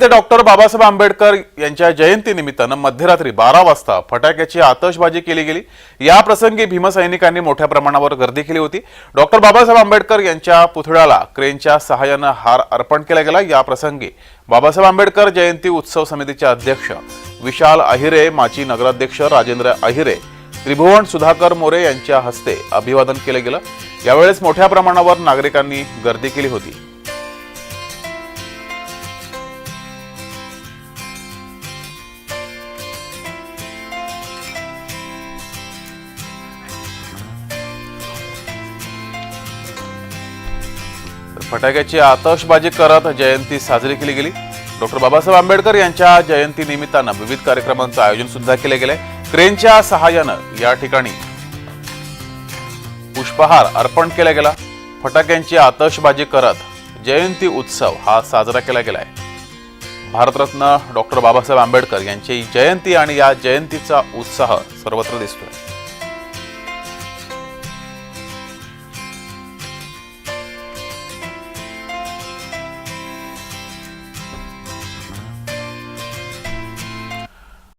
ते डॉक्टर बाबासाहेब आंबेडकर यांच्या जयंतीनिमित्तानं मध्यरात्री बारा वाजता फटाक्याची आतषबाजी केली गेली. या प्रसंगी भीमसैनिकांनी मोठ्या प्रमाणावर गर्दी केली होती. डॉक्टर बाबासाहेब आंबेडकर यांच्या पुतळ्याला क्रेनच्या सहाय्यानं हार अर्पण केला गेला. या प्रसंगी बाबासाहेब आंबेडकर जयंती उत्सव समितीचे अध्यक्ष विशाल अहिरे माजी नगराध्यक्ष राजेंद्र अहिरे त्रिभुवन सुधाकर मोरे यांच्या हस्ते अभिवादन केलं गेलं. यावेळेस मोठ्या प्रमाणावर नागरिकांनी गर्दी केली होती. फटाक्याची आतषबाजी करत जयंती साजरी केली गेली. डॉक्टर बाबासाहेब आंबेडकर यांच्या जयंती निमित्तानं विविध कार्यक्रमांचं आयोजन सुद्धा केले गेले क्रेनच्या सहाय्यानं या ठिकाणी पुष्पहार अर्पण केला गेला. फटाक्यांची आतषबाजी करत जयंती उत्सव हा साजरा केला गेलाय. भारतरत्न डॉक्टर बाबासाहेब आंबेडकर यांची जयंती आणि या जयंतीचा उत्साह सर्वत्र दिसतोय.